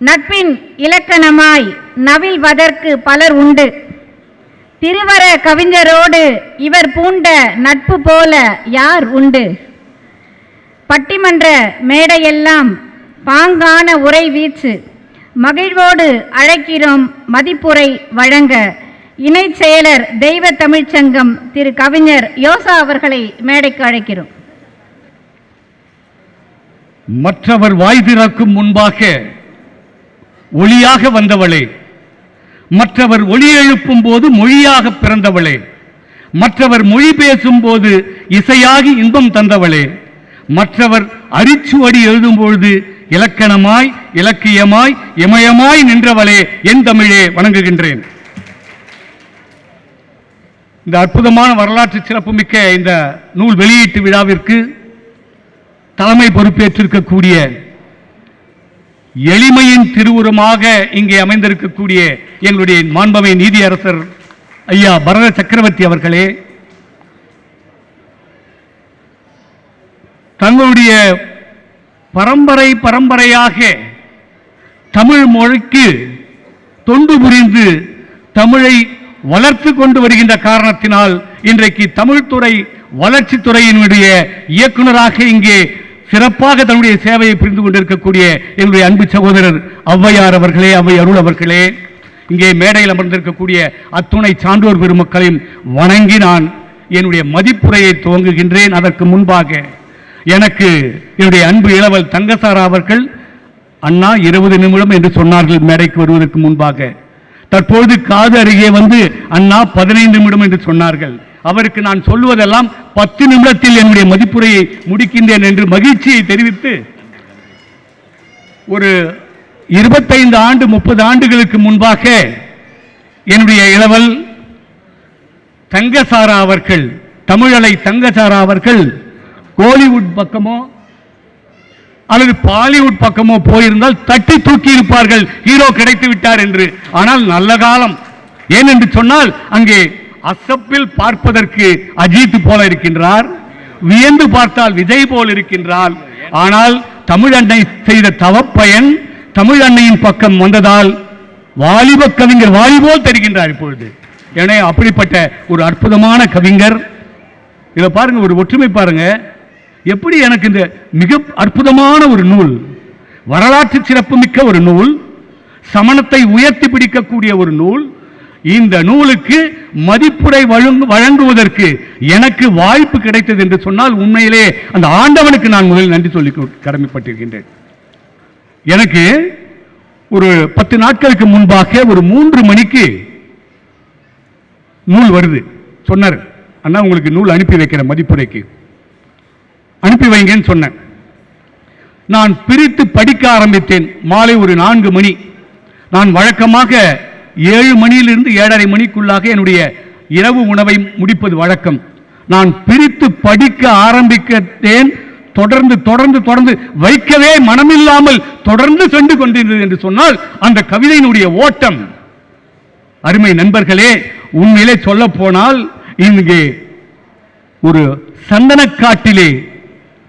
நட்பின் இலக்கணமாய் நவில்வதற்கு பலர் உண்டு. திருவர கவிஞரோடு இவர் பூண்ட நட்பு போல யார் உண்டு? பட்டிமன்ற மேடையெல்லாம் பாங்கான உரை வீச்சு மகிழ்வோடு அழைக்கிறோம் மதிப்புரை வழங்க. இணை செயலர் தெய்வ தமிழ்ச்சங்கம் திரு கவிஞர் யோசா அவர்களை மேடைக்கு அழைக்கிறோம். மற்றவர் வாய் திறக்கும் முன்பாக ஒளியாக வந்தவளே. மற்றவர் ஒளி எழுப்பும் போது மொழியாக பிறந்தவளே. மற்றவர் மொழி பேசும் போது இசையாகி இன்பம் தந்தவளே. மற்றவர் அரிச்சுவடி எழுதும் பொழுது இலக்கணமாய் இலக்கியமாய் இமயமாய் நின்றவளே என் தமிழே வணங்குகின்றேன். இந்த அற்புதமான வரலாற்று சிறப்புமிக்க இந்த நூல் வெளியீட்டு விழாவிற்கு தலைமை பொறுப்பேற்றிருக்கக்கூடிய எளிமையின் திருவுருமாக இங்கே அமைந்திருக்கக்கூடிய எங்களுடைய மாண்பமை நீதியரசர் ஐயா பரத சக்கரவர்த்தி அவர்களே தங்களுடைய பரம்பரை பரம்பரையாக தமிழ் மொழிக்கு தொண்டு புரிந்து தமிழை வளர்த்து கொண்டு வருகின்ற காரணத்தினால் இன்றைக்கு தமிழ்துறை வளர்ச்சித்துறையினுடைய இயக்குனராக இங்கே சிறப்பாக தன்னுடைய சேவையை புரிந்து கொண்டிருக்கக்கூடிய எங்களுடைய அன்பு சகோதரர் ஔவையார் அவர்களே ஔவை அருள் அவர்களே இங்கே மேடையில் அமர்ந்திருக்கக்கூடிய அத்துணை சான்றோர் பெருமக்களையும் வணங்கி நான் என்னுடைய மதிப்புரையை துவங்குகின்றேன். அதற்கு முன்பாக எனக்கு என்னுடைய அன்பு இளவல் தங்கசாரா அவர்கள் அண்ணா இருபது நிமிடம் என்று சொன்னார்கள் மேடைக்கு வருவதற்கு முன்பாக. தற்பொழுது காது அருகே வந்து அண்ணா பதினைந்து நிமிடம் என்று சொன்னார்கள். அவருக்கு நான் சொல்லுவதெல்லாம் பத்து நிமிடத்தில் என்னுடைய மதிப்புரையை முடிக்கின்றேன் என்று மகிழ்ச்சியை தெரிவித்து ஒரு இருபத்தைந்து ஆண்டு முப்பது ஆண்டுகளுக்கு முன்பாக என்னுடைய இளவல் தங்கசாரா அவர்கள் தமிழலை தங்கசாரா அவர்கள் கோலிவுட் பக்கமோ அல்லது பாலிவுட் பக்கமோ போயிருந்தால் தட்டி தூக்கி இருப்பார்கள். ஹீரோ கிடைத்து விட்டார் என்று. ஆனால் நல்ல காலம். ஏன் என்று சொன்னால் அங்கே அசப்பில் பார்ப்பதற்கு அஜித் போல இருக்கின்றார் வியந்து பார்த்தால் விஜய் போல் இருக்கின்றார் ஆனால் தமிழ் அன்னை செய்த தவப்பயன் தமிழ் அன்னையின் பக்கம் வந்ததால் வாலிப கவிஞர் வாலிபோல் தெரிகின்றார் இப்பொழுது. எனவே அப்படிப்பட்ட ஒரு அற்புதமான கவிஞர். இதை பாருங்க ஒரு ஒற்றுமை பாருங்க. எப்படி எனக்கு இந்த மிக அற்புதமான ஒரு நூல் வரலாற்று சிறப்புமிக்க ஒரு நூல் சமணத்தை உயர்த்தி பிடிக்கக்கூடிய ஒரு நூல் இந்த நூலுக்கு மதிப்புரை வழங்கு- வழங்குவதற்கு எனக்கு வாய்ப்பு கிடைத்தது என்று சொன்னால் உண்மையிலே அந்த ஆண்டவனுக்கு நான் முதலில் நன்றி சொல்லி கடமைப்பட்டிருக்கின்றேன். எனக்கு ஒரு பத்து நாட்களுக்கு முன்பாக ஒரு மூன்று மணிக்கு நூல் வருது. சொன்னார் அண்ணா உங்களுக்கு நூல் அனுப்பி வைக்கிற மதிப்புரைக்கு. அனுப்பி வைங்கன்னு சொன்னேன். நான் பிரித்து படிக்க ஆரம்பித்தேன். மாலை ஒரு நான்கு மணி. நான் வழக்கமாக ஏழு மணியிலிருந்து ஏழரை மணிக்குள்ளாக என்னுடைய இரவு உணவை முடிப்பது வழக்கம். நான் பிரித்து படிக்க ஆரம்பிக்கத்தேன். தொடர்ந்து தொடர்ந்து தொடர்ந்து வைக்கவே மனமில்லாமல் தொடர்ந்து சென்று கொண்டிருந்தது என்று சொன்னால் அந்த கவிதையினுடைய ஓட்டம். அருமை நண்பர்களே உண்மையிலே சொல்ல போனால் இங்கே ஒரு சந்தனக்காட்டிலே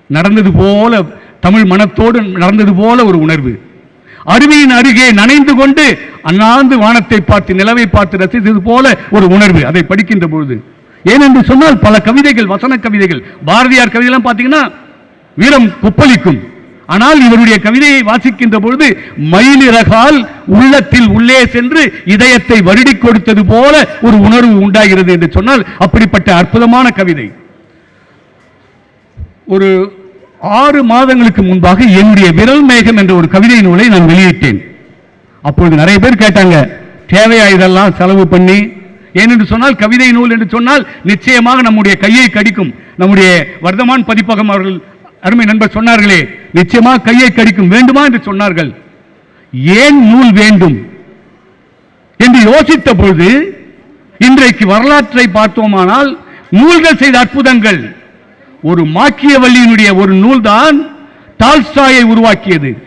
நடந்தது போல தமிழ் மனத்தோடு நடந்தது போல ஒரு உணர்வு. அருவியின் அருகே நனைந்து கொண்டு அண்ணாந்து வானத்தை பார்த்து நிலவை பார்த்து ரசித்தது போல ஒரு உணர்வு அதை படிக்கின்ற பொழுது. ஏனென்று சொன்னால் பல கவிதைகள் வசன கவிதைகள் பாரதியார் கவிதையெல்லாம் பார்த்தீங்கன்னா வீரம் கொப்பளிக்கும். ஆனால் இவருடைய கவிதையை வாசிக்கின்ற பொழுது மயிலிறகால் உள்ளத்தில் உள்ளே சென்று இதயத்தை வருடி கொடுத்தது போல ஒரு உணர்வு உண்டாகிறது என்று சொன்னால் அப்படிப்பட்ட அற்புதமான கவிதை. ஒரு ஆறு மாதங்களுக்கு முன்பாக என்னுடைய விரல் மேகம் என்ற ஒரு கவிதை நூலை நான் வெளியிட்டேன். அப்பொழுது நிறைய பேர் கேட்டாங்க தேவையா இதெல்லாம் செலவு பண்ணி? ஏனென்று சொன்னால் கவிதை நூல் என்று சொன்னால் நிச்சயமாக நம்முடைய கையை கடிக்கும். நம்முடைய வர்தமான் பதிப்பகம் அவர்கள் அருமை நண்பர் சொன்னார்களே நிச்சயமாக கையை கடிக்கும். வேண்டுமா? என்று சொன்னார்கள். ஏன் நூல் வேண்டும்? என்று யோசித்த பொழுது இன்றைக்கு வரலாற்றை பார்த்தோமானால் நூல்கள் செய்த அற்புதங்கள். ஒரு மாக்கியவல்லியினுடைய ஒரு நூல்தான் டால்ஸ்டாயை உருவாக்கியது.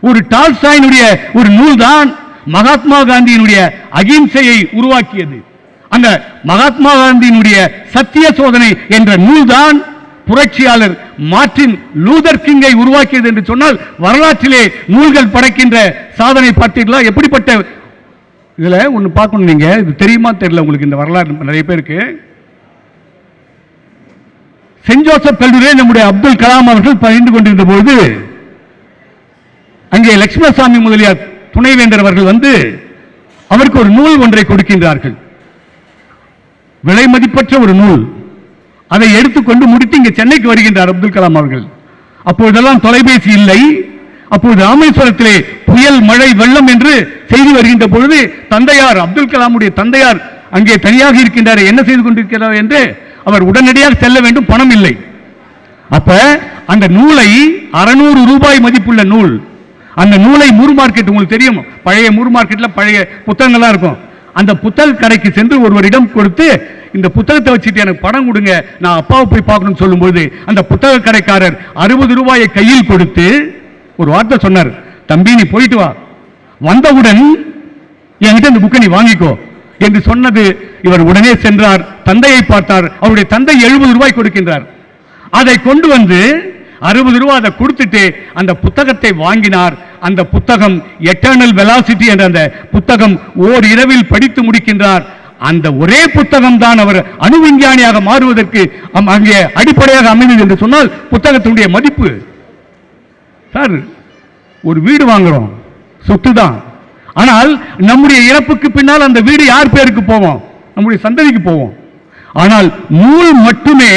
ஒரு டால்ஸ்டாயினுடைய ஒரு நூல்தான் மகாத்மா காந்தியினுடைய அகிம்சையை உருவாக்கியது. அந்த மகாத்மா காந்தியினுடைய சத்திய சோதனை என்ற நூல்தான் புரட்சியாளர் மார்ட்டின் லூதர் கிங்கை உருவாக்கியது என்று சொன்னால் வரலாற்றிலே நூல்கள் படைக்கின்ற சாதனை பார்த்தீர்களா எப்படிப்பட்ட இதில் ஒன்று பார்க்கணும் நீங்கள் இது தெரியுமா? தெரியல உங்களுக்கு. இந்த வரலாறு நிறைய பேருக்கு. சென்ட் ஜோசப் கல்லூரியை நம்முடைய அப்துல் கலாம் அவர்கள் பகிர்ந்து கொண்டிருந்த பொழுது அங்கே லட்சுமணசாமி முதலியார் துணைவேந்தர் அவர்கள் வந்து அவருக்கு ஒரு நூல் ஒன்றை கொடுக்கின்றார்கள். விலை மதிப்பற்ற ஒரு நூல். அதை எடுத்துக்கொண்டு முடித்து இங்கே சென்னைக்கு வருகின்றார் அப்துல் கலாம் அவர்கள். அப்பொழுதெல்லாம் தொலைபேசி இல்லை. அப்பொழுது ராமேஸ்வரத்திலே புயல் மழை வெள்ளம் என்று செய்தி வருகின்ற பொழுது தந்தையார் அப்துல் கலாமுடைய தந்தையார் அங்கே தனியாக இருக்கின்றார். என்ன செய்து கொண்டிருக்கிறார் என்று அவர் உடனடியாக செல்ல வேண்டும் பணம் இல்லை. அப்ப அந்த நூலை அறுநூறு ரூபாய் மதிப்புள்ள நூல் அந்த நூலை மூர் மார்க்கெட் உங்களுக்கு தெரியும் பழைய மூர் மார்க்கெட்ல பழைய புத்தகங்கள்லாம் இருக்கும். அந்த புத்தக கடைக்கு சென்று ஒருவரிடம் கொடுத்து இந்த புத்தகத்தை வச்சுட்டு எனக்கு பணம் கொடுங்க நான் அப்பாவை போய் பார்க்கணும்னு சொல்லும்போது அந்த புத்தக கடைக்காரர் அறுபது ரூபாயை கையில் கொடுத்து ஒரு வார்த்தை சொன்னார் தம்பி நீ போயிட்டு வா. வந்தவுடன் என்கிட்ட இந்த புக்கை நீ வாங்கிக்கோ. என்று சொன்னது இவர் உடனே சென்றார். தந்தையை பார்த்தார். அவருடைய தந்தை எழுபது ரூபாய் கொடுக்கின்றார். அதை கொண்டு வந்து அறுபது ரூபாய் அதை கொடுத்துட்டு அந்த புத்தகத்தை வாங்கினார். அந்த புத்தகம் எட்டர்னல் வெலாசிட்டி என்ற அந்த புத்தகம் ஓர் இரவில் படித்து முடிக்கின்றார். அந்த ஒரே புத்தகம் தான் அவர் அணு விஞ்ஞானியாக மாறுவதற்கு அம்- அங்கே அடிப்படையாக அமைந்தது என்று சொன்னால் புத்தகத்தினுடைய மதிப்பு. சார் ஒரு வீடு வாங்குறோம். சொத்து தான். ஆனால் நம்முடைய இறப்புக்கு பின்னால் அந்த வீடு யார் பேருக்கு போவோம்? நம்முடைய சந்ததிக்கு போவோம். ஆனால் நூல் மட்டுமே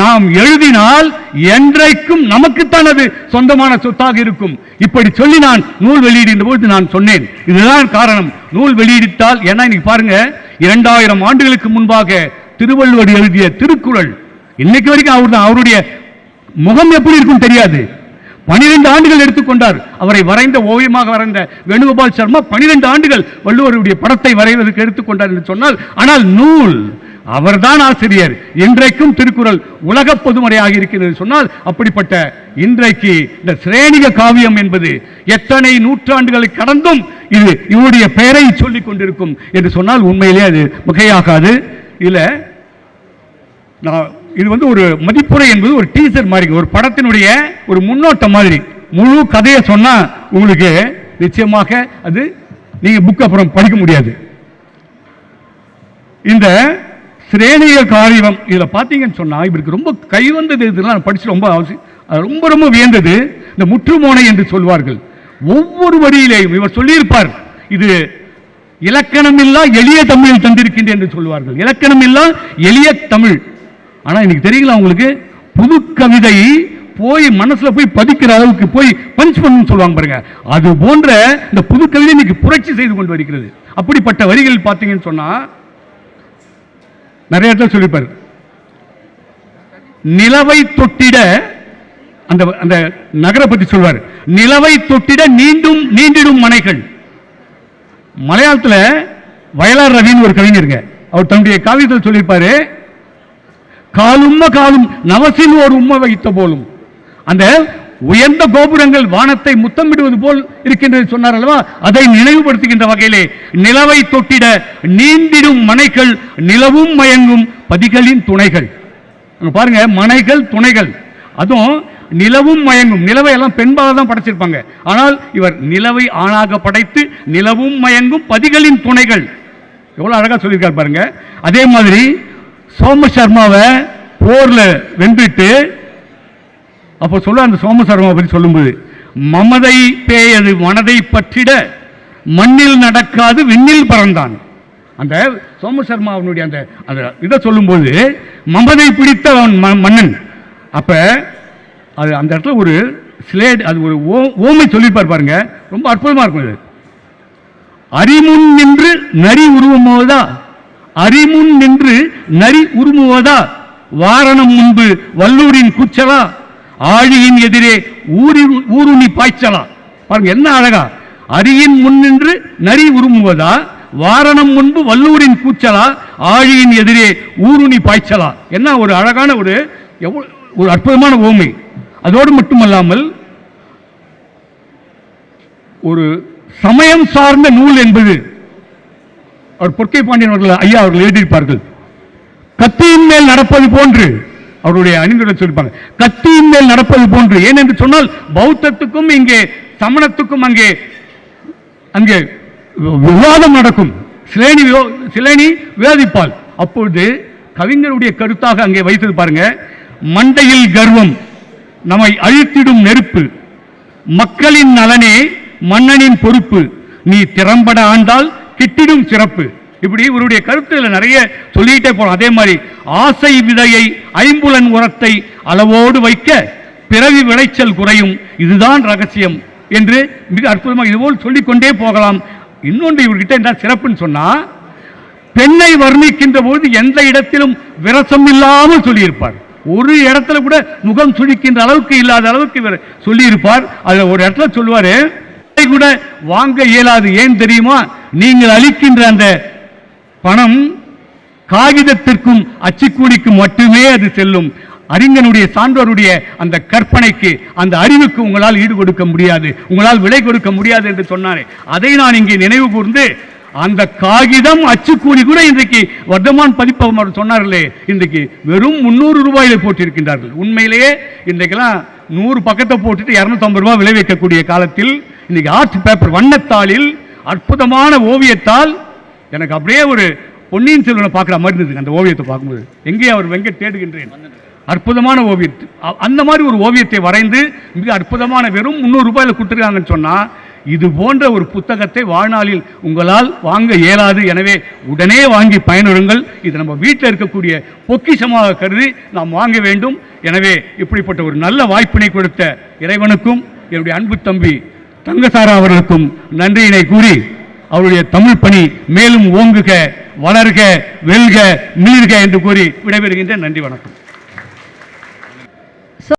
நாம் எழுதினால் என்றைக்கும் நமக்குத்தான் அது சொந்தமான சொத்தாக இருக்கும். இப்படி சொல்லி நான் நூல் வெளியிடுகின்ற போது நான் சொன்னேன். இதுதான் காரணம். நூல் வெளியிட்டால் ஏன்னா இன்னைக்கு பாருங்க இரண்டாயிரம் ஆண்டுகளுக்கு முன்பாக திருவள்ளுவர் எழுதிய திருக்குறள் இன்னைக்கு வரைக்கும் அவர் அவருடைய முகம் எப்படி இருக்கும் தெரியாது. பனிரெண்டு ஆண்டுகள் எடுத்துக்கொண்டார் அவரை வரைந்த ஓவியமாக வரைந்த வேணுகோபால் சர்மா பனிரெண்டு ஆண்டுகள் வள்ளுவருடைய படத்தை வரைவதற்கு எடுத்துக்கொண்டார் என்று சொன்னால் ஆனால் நூல் அவர்தான் ஆசிரியர். இன்றைக்கும் திருக்குறள் உலக பொதுமறையாக இருக்கிறது. சொன்னால் அப்படிப்பட்ட இன்றைக்கு இந்த சிரேணிக காவியம் என்பது எத்தனை நூற்றாண்டுகளை கடந்தும் இது இவருடைய பெயரை சொல்லிக் கொண்டிருக்கும் என்று சொன்னால் உண்மையிலே அது மிகையாகாது. இதுல நான் இது வந்து ஒரு மதிப்புரை என்பது ஒரு டீசர் மாதிரி ஒரு படத்தினுடைய ஒரு முன்னோட்டம் மாதிரி. முழு கதையை சொன்னா உங்களுக்கு நிச்சயமாக அது நீங்க புக் அப்புறம் படிக்க முடியாது. இந்த சிரேணிய காரியம். இதில் பார்த்தீங்கன்னு சொன்னால் இவருக்கு ரொம்ப கைவந்தது இதெல்லாம் நான் படித்து ரொம்ப அவசியம் ரொம்ப ரொம்ப வியந்தது. இந்த முற்றுமோனை என்று சொல்வார்கள். ஒவ்வொரு வரியிலேயும் இவர் சொல்லியிருப்பார். இது இலக்கணம் இல்லா எளிய தமிழ் தந்திருக்கின்றேன் என்று சொல்வார்கள். இலக்கணம் இல்லா எளிய தமிழ். ஆனால் இன்னைக்கு தெரியுங்களா உங்களுக்கு? புது கவிதை போய் மனசில் போய் பதிக்கிற அளவுக்கு போய் பஞ்ச் பண்ணு சொல்லுவாங்க பாருங்க. அது போன்ற இந்த புது கவிதை இன்னைக்கு புரட்சி செய்து கொண்டு வருகிறது. அப்படிப்பட்ட வரிகள் பார்த்தீங்கன்னு சொன்னால் நிறைய இடத்துல சொல்லியிருப்பார் நிலவை தொட்டிட அந்த அந்த நகரை பத்தி சொல்வார். நிலவை தொட்டிட நீண்டும் நீண்டிடும் மனைகள். மலையாளத்துல வயலார் ரவின்னு ஒரு கவிஞருங்க அவர் தன்னுடைய காவியத்தில் சொல்லியிருப்பாரு காலும்ம காலும் நவசில் ஒரு உம்மை வைத்த போலும். அந்த உயர்ந்த கோபுரங்கள் வானத்தை முத்தமிடுவது போல் இருக்கின்றது சொன்னார் அல்லவா? அதை நினைவுபடுத்துகின்ற வகையிலே நிலவை தொட்டிட நீந்திடும் மனைகள் நிலவும் மயங்கும் பதிகளின் துணைகள். பாருங்க மனைகள் துணைகள். அதுவும் நிலவும் மயங்கும். நிலவை எல்லாம் பெண்பாக தான் படைச்சிருப்பாங்க. ஆனால் இவர் நிலவை ஆணாக படைத்து நிலவும் மயங்கும் பதிகளின் துணைகள். எவ்வளவு அழகா சொல்லியிருக்காரு பாருங்க. அதே மாதிரி சோம சர்மாவை போர்ல வென்றுட்டு அப்போ சொல்ல அந்த சோம சர்மாவை பற்றி சொல்லும்போது மமதை பேயது மனதை பற்றிட மண்ணில் நடக்காது விண்ணில் பறந்தான். அந்த சோம சர்மா அவனுடைய அந்த அந்த இதை சொல்லும்போது மமதை பிடித்த அவன் ம- மன்னன். அப்போ அது அந்த இடத்துல ஒரு ஸ்லேட் அது ஒரு ஓ- ஓமை சொல்லியிருப்பார் பாருங்க. ரொம்ப அற்புதமாக இருக்கும் இது. அரிமுன் நின்று நரி உருவமுவதா அரிமுன் நின்று நரி உருமுவதா வாரணம் முன்பு வல்லூரின் கூச்சலா ஆழியின் எதிரே ஊரி ஊருணி பாய்ச்சலா? பாருங்க என்ன அழகா? அரியின் முன் நின்று நரி உருமுவதா வாரணம் முன்பு வல்லூரின் கூச்சலா? ஆழியின் எதிரே ஊருணி பாய்ச்சலா? என்ன ஒரு அழகான ஒரு எவ்வளோ ஒரு அற்புதமான ஓமை. அதோடு மட்டுமல்லாமல் ஒரு சமயம் சார்ந்த நூல் என்பது அவர் பொற்கை பாண்டியன் அவர்கள் ஐயா அவர்கள் எழுதியிருப்பார்கள். கத்தியின் மேல் நடப்பது போன்று அவருடைய அணிந்துரை சொல்லிப்பாங்க கத்தியின் மேல் நடப்பது போன்று. ஏனென்று சொன்னால் பௌத்தத்துக்கும் இங்கே சமணத்துக்கும் அங்கே அங்கே விவாதம் நடக்கும். சிலேனி சிலேனி விவாதிப்பால் அப்பொழுது கவிஞருடைய கருத்தாக அங்கே வைத்தது பாருங்க. மண்டையில் கர்வம் நம்மை அழித்திடும் நெருப்பு. மக்களின் நலனே மன்னனின் பொறுப்பு. நீ திறம்பட ஆண்டால் கிட்டிடும் சிறப்பு. இப்படி இவருடைய கருத்துல நிறைய சொல்லிட்டே போறோம் அதே மாதிரி ஆசை விதையை ஐம்புலன் உரத்தை அளவோடு வைக்க பிறவி விளைச்சல் குறையும். இதுதான் ரகசியம் என்று மிக அற்புதமாக இதுபோல் சொல்லிக்கொண்டே போகலாம். இன்னொன்று இவர்கிட்ட என்ன சிறப்புன்னு சொன்னா பெண்ணை வர்ணிக்கின்ற போது எந்த இடத்திலும் விரசம் இல்லாமல் சொல்லியிருப்பார். ஒரு இடத்துல கூட முகம் சுழிக்கின்ற அளவுக்கு இல்லாத அளவுக்கு இவர் சொல்லியிருப்பார். அதில் ஒரு இடத்துல சொல்லுவார் கூட வாங்க இயலாது. ஏன் தெரியுமா? நீங்கள் அளிக்கின்ற அந்த பணம் காகிதத்திற்கும் அச்சுக்கூலிக்கும் மட்டுமே அது செல்லும். அறிஞனுடைய சான்றோருடைய அந்த கற்பனைக்கு அந்த அறிவுக்கு உங்களால் ஈடு கொடுக்க முடியாது. உங்களால் விலை கொடுக்க முடியாது என்று சொன்னாரே. அதை நான் இங்கே நினைவு கூர்ந்து அந்த காகிதம் அச்சுக்கூலி கூட இன்றைக்கு வர்த்தமான் பதிப்பகம் அவர் சொன்னார்களே இன்றைக்கு வெறும் முந்நூறு ரூபாயில போட்டிருக்கின்றார்கள். உண்மையிலேயே இன்றைக்கெல்லாம் நூறு பக்கத்தை போட்டுட்டு இரநூத்தம்பது ரூபாய் விளைவிக்கக்கூடிய காலத்தில் இன்னைக்கு ஆர்ட் பேப்பர் வண்ணத்தாளில் அற்புதமான ஓவியத்தால் எனக்கு அப்படியே ஒரு பொன்னியின் செல்வனை பார்க்குற மாதிரி இருந்தது அந்த ஓவியத்தை பார்க்கும்போது. எங்கே அவர் வெங்க தேடுகின்றேன்? அற்புதமான ஓவியத்து அந்த மாதிரி ஒரு ஓவியத்தை வரைந்து மிக அற்புதமான வெறும் முந்நூறு ரூபாயில் கொடுத்துருக்காங்கன்னு சொன்னால் இது போன்ற ஒரு புத்தகத்தை வாழ்நாளில் உங்களால் வாங்க இயலாது. எனவே உடனே வாங்கி பயனுறுங்கள் இது நம்ம வீட்டில் இருக்கக்கூடிய பொக்கிஷமாக கருதி நாம் வாங்க வேண்டும். எனவே இப்படிப்பட்ட ஒரு நல்ல வாய்ப்பினை கொடுத்த இறைவனுக்கும் என்னுடைய அன்பு தம்பி தங்கசாரா அவர்களுக்கும் நன்றியினை கூறி அவருடைய தமிழ் பணி மேலும் ஓங்குக. வளர்க வெல்க மீள்க என்று கூறி விடைபெறுகின்ற நன்றி வணக்கம்.